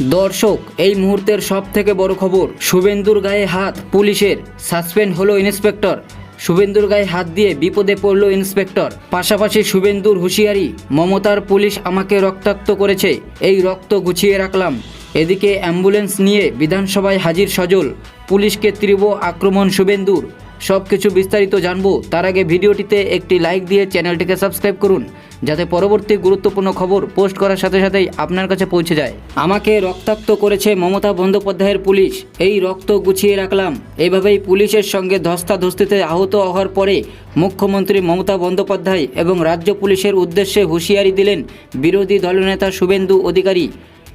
দর্শক, এই মুহূর্তের সব থেকে বড় খবর, শুভেন্দুর গায়ে হাত, পুলিশের, সাসপেন্ড হলো ইন্সপেক্টর। শুভেন্দুর গায়ে হাত দিয়ে বিপদে পড়ল ইন্সপেক্টর। পাশাপাশি শুভেন্দুর হুঁশিয়ারি, মমতার পুলিশ আমাকে রক্তাক্ত করেছে, এই রক্ত গুছিয়ে রাখলাম। এদিকে অ্যাম্বুলেন্স নিয়ে বিধানসভায় হাজির সজল, পুলিশকে তীব্র আক্রমণ শুভেন্দুর। সব কিছু বিস্তারিত জানব, তার আগে ভিডিওটিতে একটি লাইক দিয়ে চ্যানেলটিকে সাবস্ক্রাইব করুন। যাতে পরবর্তী গুরুত্বপূর্ণ খবর পোস্ট করার সাথে সাথেই আপনার কাছে পৌঁছে যায়। আমাকে রক্তাক্ত করেছে মমতা বন্দ্যোপাধ্যায়ের পুলিশ। এই রক্ত গুছিয়ে রাখলাম। এভাবেই পুলিশের সঙ্গে ধস্তাধস্তিতে আহত হওয়ার পরে মুখ্যমন্ত্রী মমতা বন্দ্যোপাধ্যায় এবং রাজ্য পুলিশের উদ্দেশ্যে হুঁশিয়ারি দিলেন বিরোধী দলনেতা শুভেন্দু অধিকারী।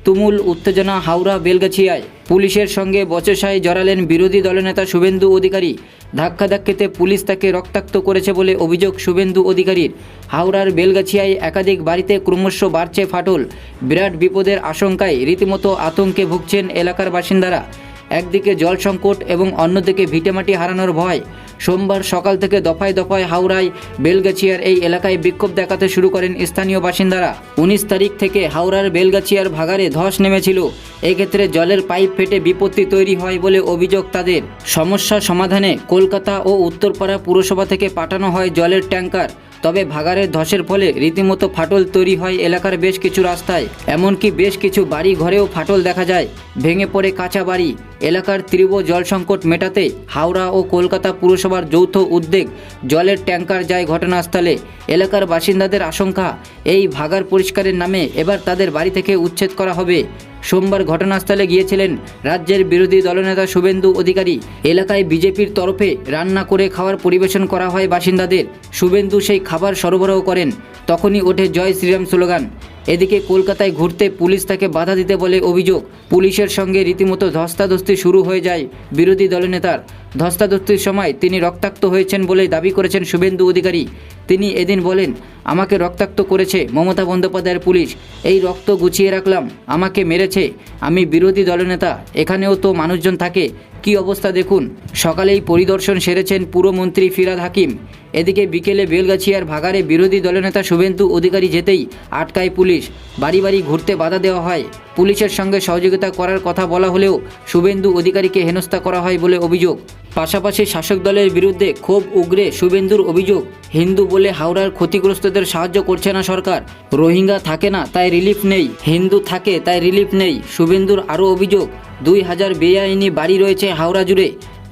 তুমুল উত্তেজনা হাওড়া বেলগাছিয়ায়। পুলিশের সঙ্গে বচসায় জড়ালেন বিরোধী দলনেতা শুভেন্দু অধিকারী। ধাক্কাধাক্কিতে পুলিশ তাকে রক্তাক্ত করেছে বলে অভিযোগ শুভেন্দু অধিকারীর। হাওড়ার বেলগাছিয়ায় একাধিক বাড়িতে ক্রমশ বাড়ছে ফাটল। বিরাট বিপদের আশঙ্কায় রীতিমতো আতঙ্কে ভুগছেন এলাকার বাসিন্দারা। একদিকে জল সংকট এবং অন্যদিকে ভিটেমাটি হারানোর ভয়। সোমবার সকাল থেকে দফায় দফায় হাওড়ায় বেলগাছিয়ার এই এলাকায় বিক্ষোভ দেখাতে শুরু করেন স্থানীয় বাসিন্দারা। উনিশ তারিখ থেকে হাওড়ার বেলগাছিয়ার ভাগারে ধস নেমেছিল। এক্ষেত্রে জলের পাইপ ফেটে বিপত্তি তৈরি হয় বলে অভিযোগ তাদের। সমস্যা সমাধানে কলকাতা ও উত্তরপাড়া পুরসভা থেকে পাঠানো হয় জলের ট্যাঙ্কার। তবে ভাগাড়ের ধসের ফলে রীতিমতো ফাটল তৈরি হয় এলাকার বেশ কিছু রাস্তায়। এমনকি বেশ কিছু বাড়ি ঘরেও ফাটল দেখা যায়। ভেঙে পড়ে কাঁচা বাড়ি। এলাকার তীব্র জল সংকট মেটাতে হাওড়া ও কলকাতা পুরসভার যৌথ উদ্যোগ জলের ট্যাঙ্কার যায় ঘটনাস্থলে। এলাকার বাসিন্দাদের আশঙ্কা, এই ভাগার পরিষ্কারের নামে এবার তাদের বাড়ি থেকে উচ্ছেদ করা হবে। সোমবার ঘটনাস্থলে গিয়েছিলেন রাজ্যের বিরোধী দলনেতা শুভেন্দু অধিকারী। এলাকায় বিজেপির তরফে রান্না করে খাওয়ার পরিবেশন করা হয় বাসিন্দাদের। শুভেন্দু সেই খাবার সরবরাহ করেন। তখনই ওঠে জয় শ্রীরাম স্লোগান। এদিকে কলকাতায় ঘুরতে পুলিশ তাকে বাধা দিতে বলে অভিযোগ। পুলিশের সঙ্গে রীতিমতো ধস্তাধস্তি শুরু হয়ে যায় বিরোধী দলনেতার ধস্তাধস্তির সময় তিনি রক্তাক্ত হয়েছেন বলে দাবি করেছেন শুভেন্দু অধিকারী। তিনি এদিন বলেন, আমাকে রক্তাক্ত করেছে মমতা বন্দ্যোপাধ্যায়ের পুলিশ। এই রক্ত গুছিয়ে রাখলাম, আমাকে মেরেছে। আমি বিরোধী দলনেতা এখানেও তো মানুষজন থাকে। কি অবস্থা দেখুন। সকালেই পরিদর্শন সেরেছেন পুরমন্ত্রী ফিরাদ হাকিম। এদিকে বিকেলে বেলগাছিয়ার ভাগারে বিরোধী দলনেতা শুভেন্দু অধিকারী যেতেই আটকায় পুলিশ। বাড়ি বাড়ি ঘুরতে বাধা দেওয়া হয়। পুলিশের সঙ্গে সহযোগিতা করার কথা বলা হলেও শুভেন্দু অধিকারীকে হেনস্থা করা হয় বলে অভিযোগ। পাশাপাশি শাসক দলের বিরুদ্ধে ক্ষোভ উগরে শুভেন্দুর অভিযোগ, হিন্দু বলে হাওড়ার ক্ষতিগ্রস্তদের সাহায্য করছে না সরকার। রোহিঙ্গা থাকে না, তাই রিলিফ নেই। হিন্দু থাকে, তাই রিলিফ নেই, শুভেন্দুর আরও অভিযোগ। দুই হাজার বেআইনি বাড়ি রয়েছে হাওড়া জুড়ে।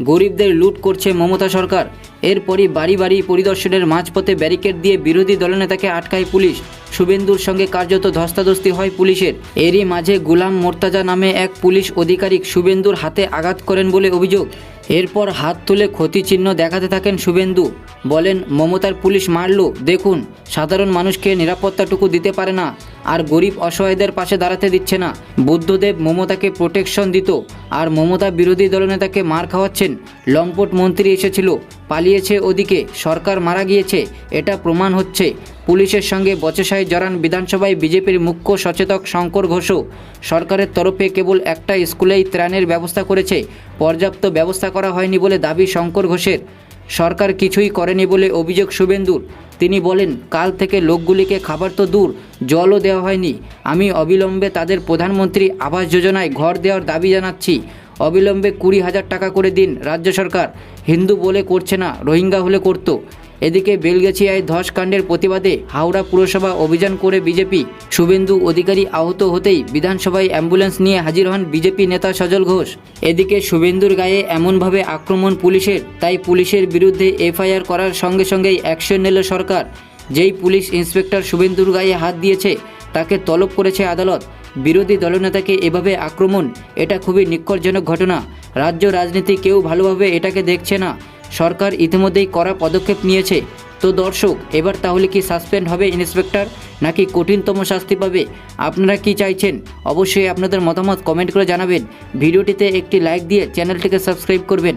গরিবদের লুট করছে মমতা সরকার। এরপরই বাড়ি বাড়ি পরিদর্শনের মাঝপথে ব্যারিকেড দিয়ে বিরোধী দলনেতাকে আটকায় পুলিশ। শুভেন্দুর সঙ্গে কার্যত ধস্তাধস্তি হয় পুলিশের। এরই মাঝে গুলাম মোর্তাজা নামে এক পুলিশ আধিকারিক শুভেন্দুর হাতে আঘাত করেন বলে অভিযোগ। এরপর হাত তুলে ক্ষতিচিহ্ন দেখাতে থাকেন শুভেন্দু। বলেন, মমতার পুলিশ মারল, দেখুন। সাধারণ মানুষকে নিরাপত্তাটুকু দিতে পারে না, আর গরিব অসহায়দের পাশে দাঁড়াতে দিচ্ছে না। বুদ্ধদেব মমতাকে প্রোটেকশন দিত, আর মমতা বিরোধী দলনেতাকে মার খাওয়াচ্ছেন। লম্পট মন্ত্রী এসেছিল, পালিয়েছে ওদিকে, সরকার মারা গিয়েছে, এটা প্রমাণ হচ্ছে। পুলিশের সঙ্গে বচসায় জড়ান বিধানসভায় বিজেপির মুখ্য সচেতক শঙ্কর ঘোষও। সরকারের তরফে কেবল একটা স্কুলেই ত্রাণের ব্যবস্থা করেছে, পর্যাপ্ত ব্যবস্থা করা হয়নি বলে দাবি শঙ্কর ঘোষের। সরকার কিছুই করেনি বলে অভিযোগ শুভেন্দুর। তিনি বলেন, কাল থেকে লোকগুলিকে খাবার তো দূর, জলও দেওয়া হয়নি। আমি অবিলম্বে তাদের প্রধানমন্ত্রী আবাস যোজনায় ঘর দেওয়ার দাবি জানাচ্ছি। অবিলম্বে কুড়ি হাজার টাকা করে দিন রাজ্য সরকার। হিন্দু বলে করছে না, রোহিঙ্গা হলে করতো। এদিকে বেলগেছিয়ায় ধসকাণ্ডের প্রতিবাদে হাওড়া পুরসভা অভিযান করে বিজেপি। শুভেন্দু অধিকারী আহত হতেই বিধানসভায় অ্যাম্বুলেন্স নিয়ে হাজির হন বিজেপি নেতা সজল ঘোষ। এদিকে শুভেন্দুর গায়ে এমনভাবে আক্রমণ পুলিশের, তাই পুলিশের বিরুদ্ধে এফআইআর করার সঙ্গে সঙ্গেই অ্যাকশন নিল সরকার। যেই পুলিশ ইন্সপেক্টর শুভেন্দুর গায়ে হাত দিয়েছে, তাকে তলব করেছে আদালত। বিরোধী দলনেতাকে এভাবে আক্রমণ, এটা খুবই নিক্ষরজনক ঘটনা। রাজ্য রাজনীতি কেউ ভালোভাবে এটাকে দেখছে না। সরকার ইতিমধ্যেই কড়া পদক্ষেপ নিয়েছে। তো দর্শক, এবার তাহলে কি সাসপেন্ড হবে ইন্সপেক্টর, নাকি কঠিনতম শাস্তি পাবে? আপনারা কি চাইছেন? অবশ্যই আপনাদের মতামত কমেন্ট করে জানাবেন। ভিডিওটিতে একটি লাইক দিয়ে চ্যানেলটিকে সাবস্ক্রাইব করবেন।